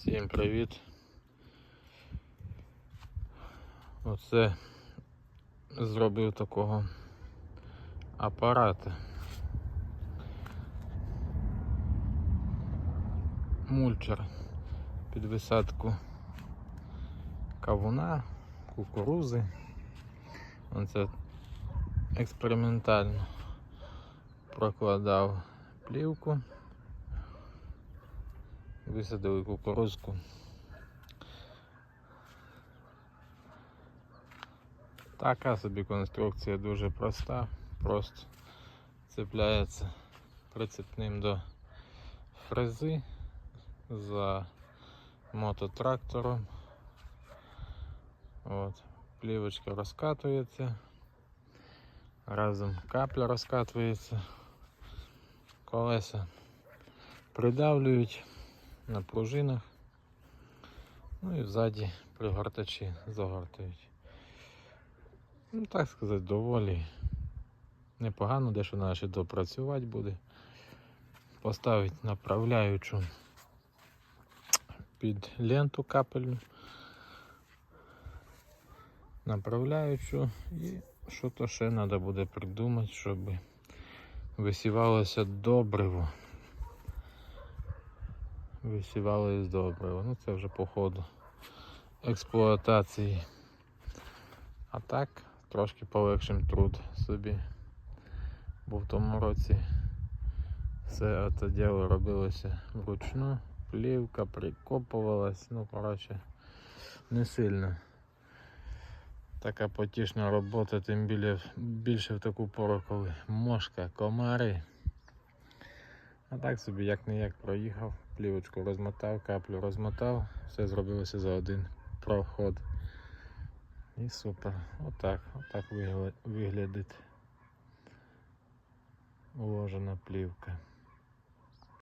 Всім привіт. Оце зробив такого апарата. Мульчер під висадку кавуна, кукурузи. Оце експериментально прокладав плівку. Висадили кукурузку. Така собі конструкція дуже проста, просто цепляється прицепним до фрези за мототрактором. От. Плівочка розкатується, разом капля розкатується, колеса придавлюють на пружинах. Ну і ззаді пригортачі загортають. Ну, так сказати, доволі непогано, дещо треба ще допрацювати буде. Поставити направляючу під ленту капельну. Направляючу і що то ще треба буде придумати, щоб висівалося добриво висівали з добрива. Ну це вже по ходу експлуатації. А так, трошки полегшим труд собі. Бо в тому році все це діло робилося вручну, плівка прикопувалась, ну коротше, не сильно. Така потішна робота, тим більше в таку пору, коли мошка, комари. А так собі як не як проїхав, плівочку розмотав, каплю розмотав, все зробилося за один проход. І супер. Отак, отак виглядить уложена плівка.